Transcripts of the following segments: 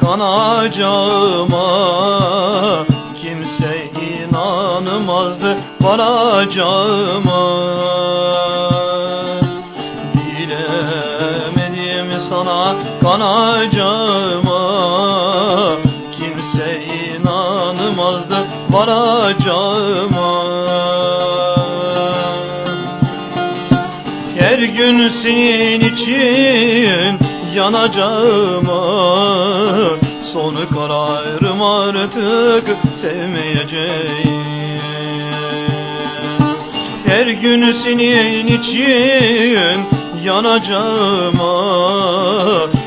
kanacağıma. Kimse inanmazdı varacağıma Bilemedim sana kanacağıma. Kimse inanmazdı varacağıma Her gün senin için yanacağıma. Sonu kararım artık sevmeyeceğim. Her gün senin için yanacağıma.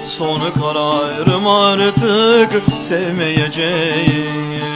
Sonu kararım artık sevmeyeceğim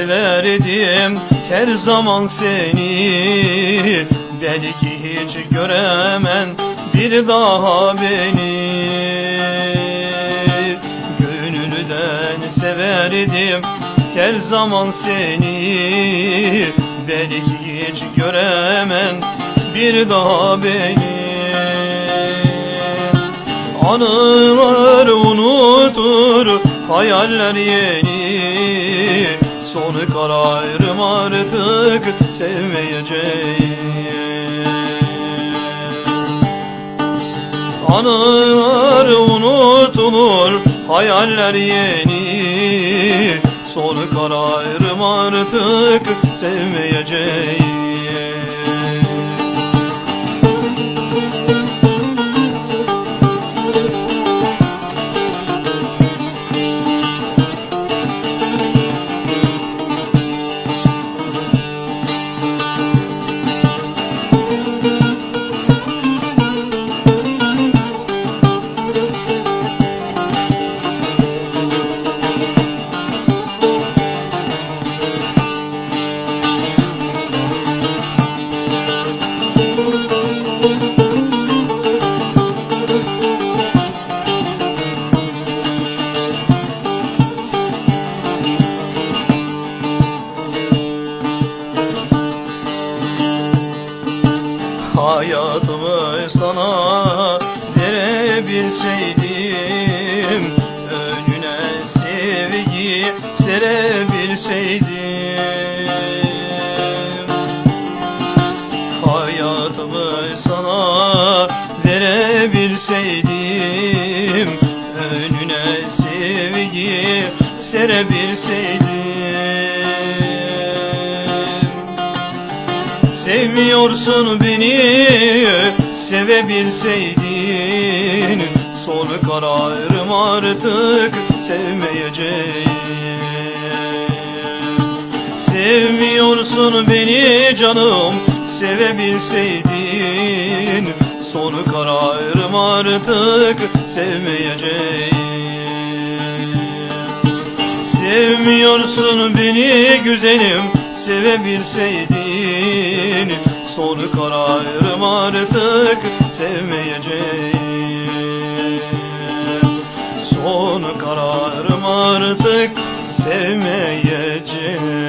severdim her zaman seni. Belki hiç göremen bir daha beni. Gönülden severdim her zaman seni. Belki hiç göremen bir daha beni. Anılar unutur hayaller yeni Sonu kararım artık sevmeyeceğim. Anılar unutulur hayaller yeni. Sonu kararım artık sevmeyeceğim Hayatımı sana verebilseydim Önüne sevgi serebilseydim. Hayatımı sana verebilseydim Önüne sevgi serebilseydim Sevmiyorsun beni sevebilseydin. Sonu kararım artık sevmeyeceğim Sevmiyorsun beni canım sevebilseydin. Sonu kararım artık sevmeyeceğim Sevmiyorsun beni güzelim sevebilseydin Sonu kararım artık sevmeyeceğim. Sonu kararım artık sevmeyeceğim